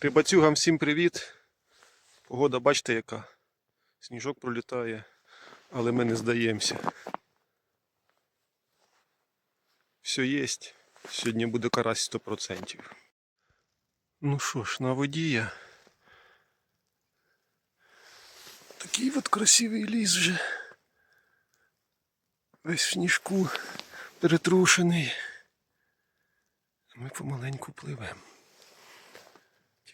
Рибацюгам всім привіт. Погода бачите яка. Сніжок пролітає, але ми не здаємося. Все є. Сьогодні буде карась 100%. Ну що ж, на воді я. Такий от красивий ліс вже. Весь в сніжку перетрушений. Ми помаленьку пливемо.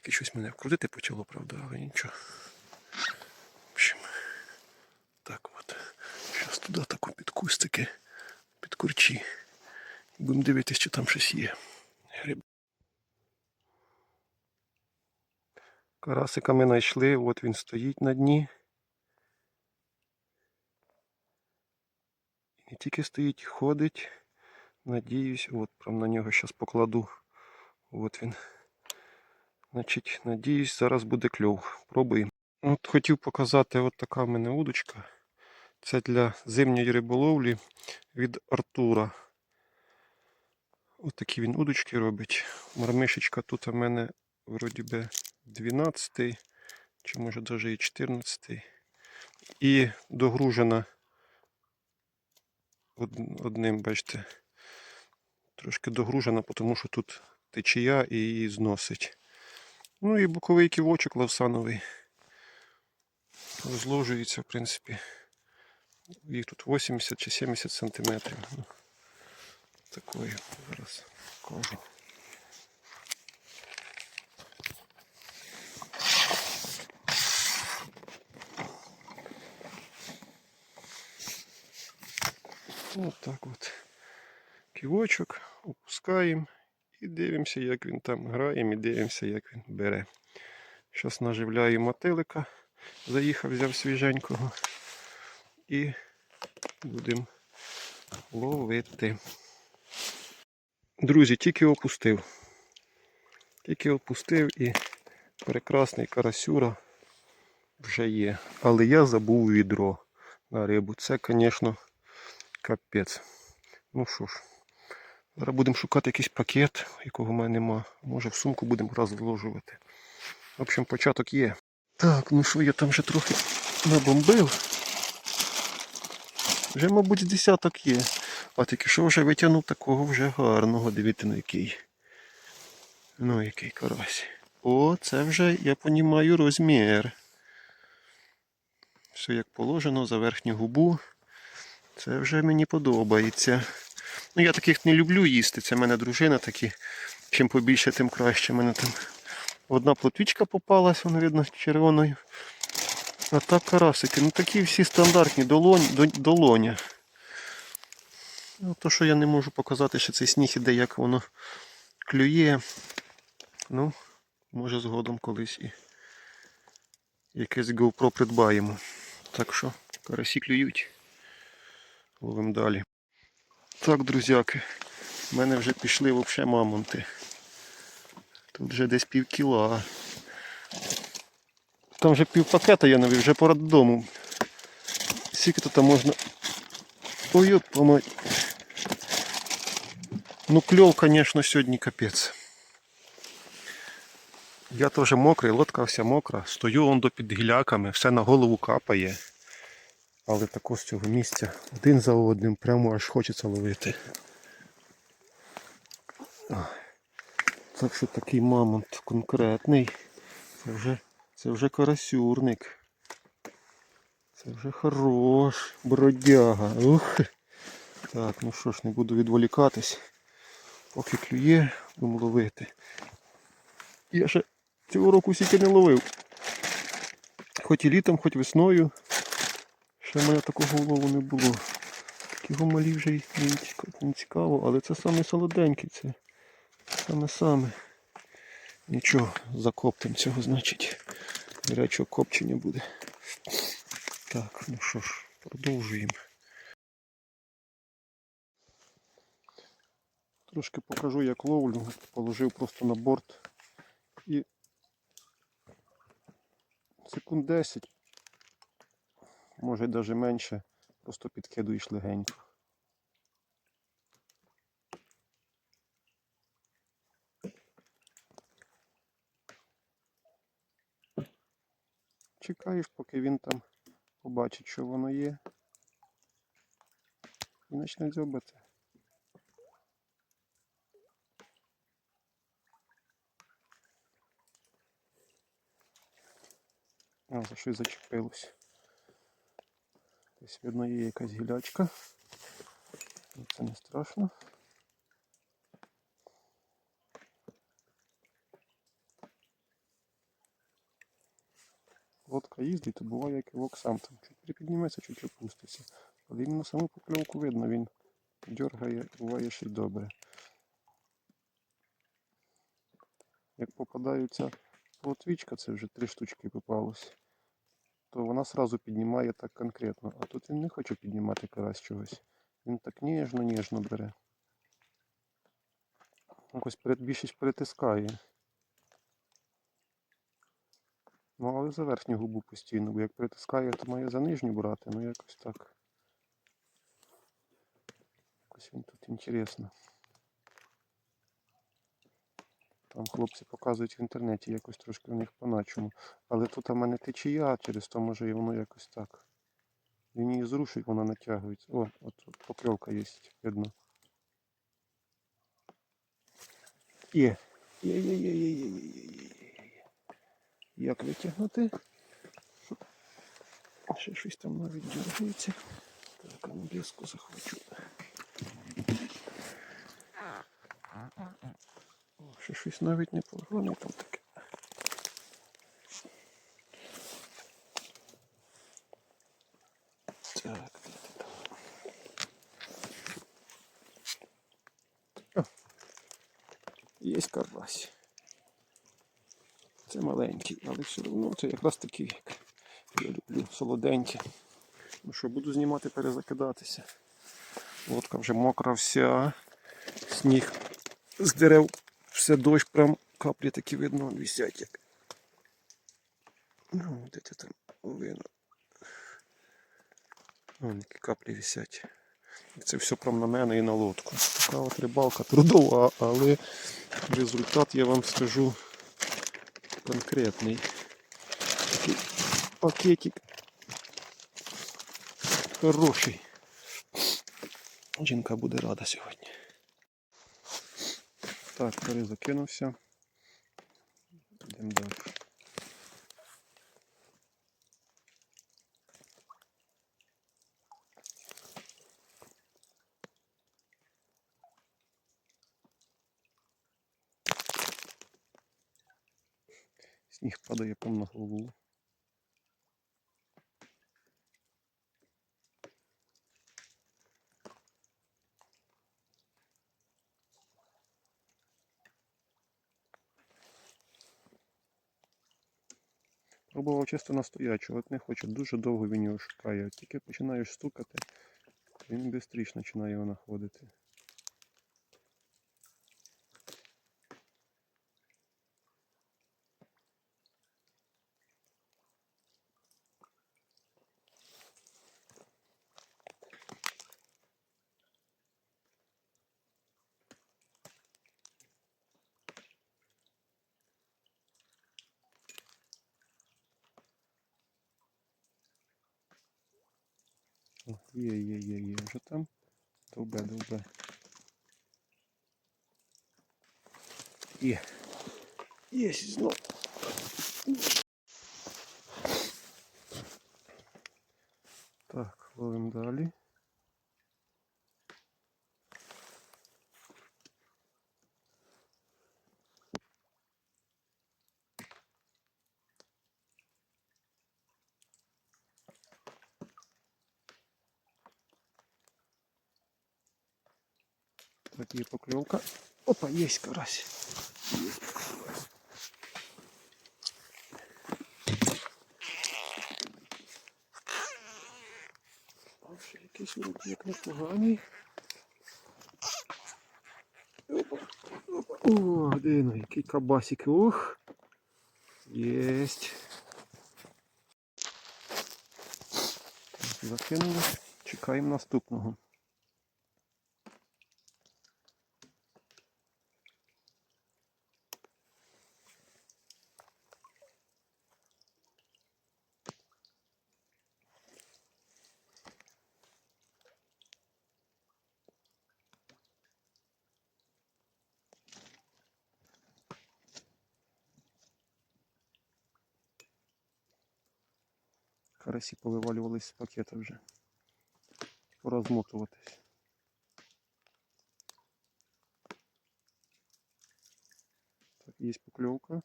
Тільки щось мене вкрутити почало, правда, але нічого. В общем, так от. Зараз туди таку під кустики, під курчі. Будемо дивитися, чи там щось є. Гриб. Карасика ми знайшли, от він стоїть на дні. І не тільки стоїть, ходить. Надіюсь, от прям на нього зараз покладу. От він. Значить, надіюсь, зараз буде кльов. Пробуємо. От хотів показати, от така в мене удочка. Це для зимньої риболовлі від Артура. Ось такі він удочки робить. Мармишечка тут у мене вроді би 12 чи може навіть і 14 І догружена одним, бачите, трошки догружена, тому що тут течія і її зносить. Ну і боковий ківочок лавсановий. Зложується, в принципі. Їх тут 80 чи 70 сантиметрів. Ну, такою зараз покажу. Ось так от. Ківочок опускаємо і дивимося, як він там грає, і дивимося, як він бере. Зараз наживляю мотилика. Заїхав, взяв свіженького. І будемо ловити. Друзі, тільки опустив. Тільки опустив і прекрасний карасюра вже є. Але я забув відро на рибу. Це, звісно, капець. Ну що ж, зараз будемо шукати якийсь пакет, якого в мене нема. Може в сумку будемо розложувати. В общем, початок є. Так, ну що, я там вже трохи набомбив. Вже, мабуть, десяток є. А тільки що вже витягнув такого вже гарного. Дивіться на який. Ну, який карась. О, це вже, я понімаю, розмір. Все як положено за верхню губу. Це вже мені подобається. Ну, я таких не люблю їсти. Це в мене дружина такі. Чим побільше, тим краще. У мене там одна плотвічка попалась, вона видно, червоною. А так карасики. Ну такі всі стандартні долонь, долоня. Ну, то, що я не можу показати, що цей сніг іде, як воно клює. Ну, може згодом колись і якесь GoPro придбаємо. Так що карасі клюють. Ловимо далі. Так, друзяки, в мене вже пішли взагалі мамонти. Тут вже десь пів кіла. Там вже пів пакета я навів, вже пора додому. Скільки то там можна. Ой, помать. Ну кльов, звісно, сьогодні капець. Я теж мокрий, лодка вся мокра. Стою он до під гіляками, все на голову капає. Але також з цього місця один за одним прямо аж хочеться ловити. Так що такий мамонт конкретний. Це вже, це вже карасюрник. Це вже хорош, бродяга. Ух. Так, ну що ж, не буду відволікатись. Поки клює, будемо ловити. Я ще цього року стільки не ловив. Хоч і літом, хоч весною. Ще в мене такого улову не було. Такі малі вже й не цікаво, але це саме солоденький, це саме саме. Нічого, закоптим цього, значить. Гарячого копчення буде. Так, ну що ж, продовжуємо. Трошки покажу, як ловлю. Положив просто на борт і секунд 10, може навіть менше, просто підкидуєш легенько. чекаєш, поки він там побачить, що воно є. І почне дзьобати. А, за щось зачепилось. Десь видно є якась гілячка. Ну, Це не страшно. Лодка їздить, то буває, як вок сам там чуть припідніметься, чуть опуститься. Але іменно саму покльовку видно, він дергає, буває ще й добре. Як попадаються плотвічка, це вже три штучки попалось, то вона сразу піднімає так конкретно. А тут він не хоче піднімати карась чогось. Він так ніжно-ніжно бере. Якось більшість перетискає. Ну, але за верхню губу постійно, бо як притискає, то має за нижню брати, ну якось так. Якось він тут інтересно. Там хлопці показують в інтернеті, якось трошки у них по-начому. Але тут у мене течія, через то може і воно якось так. Він її зрушить, вона натягується. О, от покльовка є, видно. Є. Є-є-є-є-є-є-є-є. Як витягнути? Ще щось там навіть дергається. Так, а на близько захочу. Ще щось навіть не погано там таке. Так, де ти там? О, Є карбась. Це маленький, але все одно це якраз такий, як я люблю, солоденький. Ну що, буду знімати, перезакидатися. Лодка вже мокра вся. Сніг з дерев, все дощ, прям каплі такі видно, висять як. Ну, де ти там видно. Вон які каплі висять. Це все прям на мене і на лодку. Така от рибалка трудова, але результат я вам скажу конкретний. Такий пакетик хороший. Жінка буде рада сьогодні. Так, перезакинувся. Йдемо далі. Сніг падає на голову. Пробував чисто на стоячу, от не хоче, дуже довго він його шукає. Тільки починаєш стукати, він швидше починає його знаходити. О, Є, є, є, є вже там. Довбе, довбе. Є. Є знов. Так, ловимо далі. Кстати, є покльовка. Опа, є карась. Якісь руки як непогані. Опа, опа. О, дивно, які кабасики. Ох. Єсть. Закинули. Чекаємо наступного. Карасі повивалювались з пакета вже. Пора змотуватись. Так, є покльовка.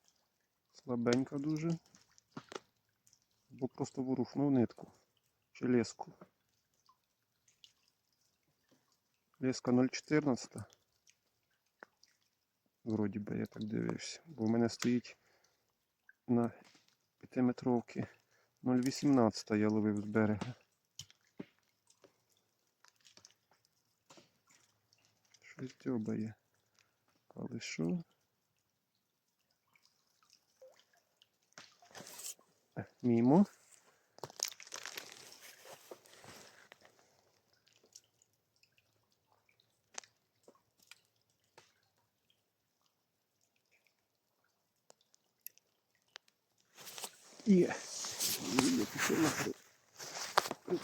Слабенька дуже. Бо просто ворухнув нитку. Чи леску. Леска 0,14. Вроді би я так дивився. Бо в мене стоїть на 5-метровки 0,18 я ловив з берега. Щось дзьобає. Але що? Е, Мімо. Є. Пішов на при- при.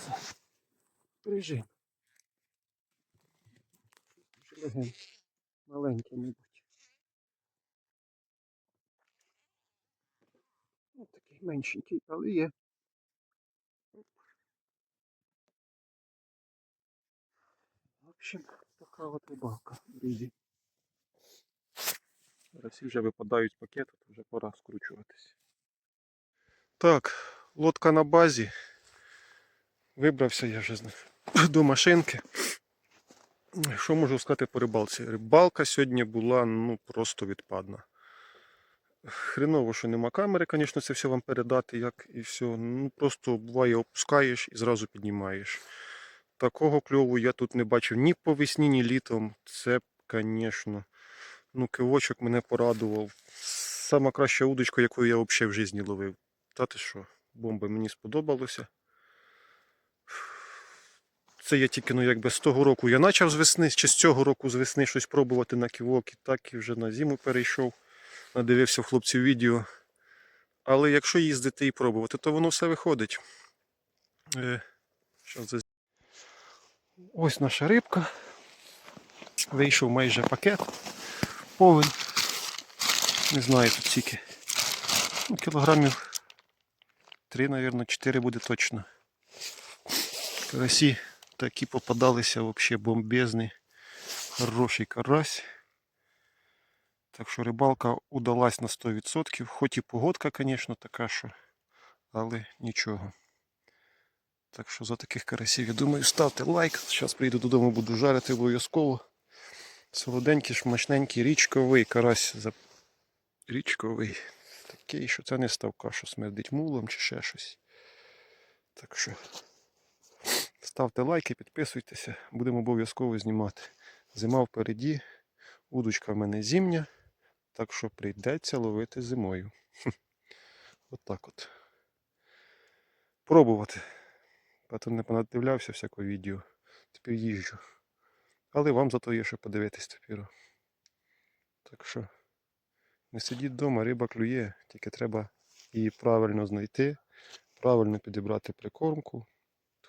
Режим. Маленький, мабуть. Ось такий меншенький, але є. В общем, така от рибалка, друзі. Зараз вже випадають з пакету, то вже пора скручуватись. Так, лодка на базі. Вибрався я вже до машинки. Що можу сказати по рибалці? Рибалка сьогодні була ну просто відпадна. Хреново, що нема камери, звісно, це все вам передати, як і все. Ну просто буває, опускаєш і зразу піднімаєш. Такого кльову я тут не бачив ні по весні, ні літом. Це, звісно, ну кивочок мене порадував. Сама краща удочка, яку я взагалі в житті ловив. Та ти що, бомба мені сподобалося. Це я тільки, ну якби з того року я почав з весни, чи з цього року з весни щось пробувати на ківок, і так і вже на зиму перейшов. Надивився в хлопців відео. Але якщо їздити і пробувати, то воно все виходить. Е? Ось наша рибка. Вийшов майже пакет. Повен. Не знаю тут скільки. Ну, кілограмів 3, мабуть, 4 буде точно. Карасі такі попадалися взагалі бомбезні. Хороший карась. Так що рибалка удалась на 100%. Хоч і погодка, звісно, така, що, але нічого. Так що за таких карасів, я думаю, ставте лайк. Зараз прийду додому, буду жарити обов'язково. Солоденький, шмачненький, річковий карась. За... Річковий. Такий, що це не ставка, що смердить мулом чи ще щось. Так що ставте лайки, підписуйтеся, будемо обов'язково знімати. Зима впереді, удочка в мене зимня, так що прийдеться ловити зимою. От так от. Пробувати. Потім не понадивлявся всякого відео. Тепер їжджу. Але вам зато є що подивитись тепер. Так що не сидіть вдома, риба клює, тільки треба її правильно знайти, правильно підібрати прикормку.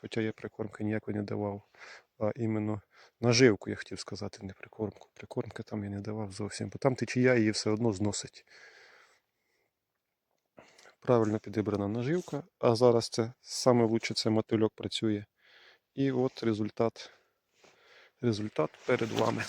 Хоча я прикормки ніякої не давав, а іменно наживку я хотів сказати, не прикормку. Прикормки там я не давав зовсім, бо там течія її все одно зносить. Правильно підібрана наживка, а зараз це саме лучше це мотильок працює. І от результат. Результат перед вами.